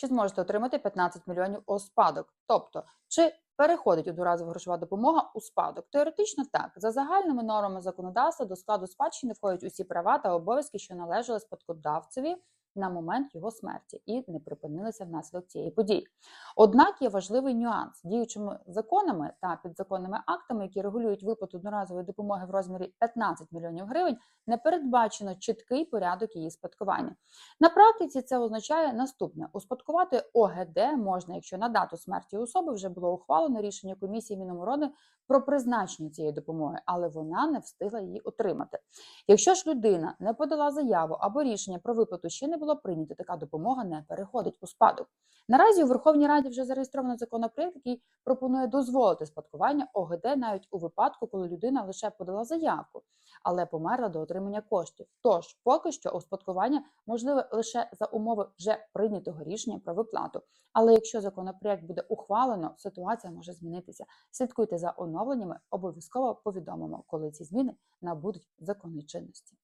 чи зможете отримати 15 мільйонів у спадок. Тобто, чи переходить одноразова грошова допомога у спадок? Теоретично так. За загальними нормами законодавства до складу спадщини входять усі права та обов'язки, що належали спадкодавцеві на момент його смерті і не припинилися внаслідок цієї події. Однак є важливий нюанс діючими законами та підзаконними актами, які регулюють виплату одноразової допомоги в розмірі 15 мільйонів гривень, не передбачено чіткий порядок її спадкування. На практиці це означає наступне: успадкувати ОГД можна, якщо на дату смерті особи вже було ухвалено рішення комісії Міноборони про призначення цієї допомоги, але вона не встигла її отримати. Якщо ж людина не подала заяву або рішення про виплату ще не було прийнято, така допомога не переходить у спадок. Наразі у Верховній Раді вже зареєстровано законопроект, який пропонує дозволити спадкування ОГД навіть у випадку, коли людина лише подала заявку, але померла до отримання коштів. Тож поки що успадкування можливе лише за умови вже прийнятого рішення про виплату. Але якщо законопроект буде ухвалено, ситуація може змінитися. Слідкуйте за оновленнями, обов'язково повідомимо, коли ці зміни набудуть законної чинності.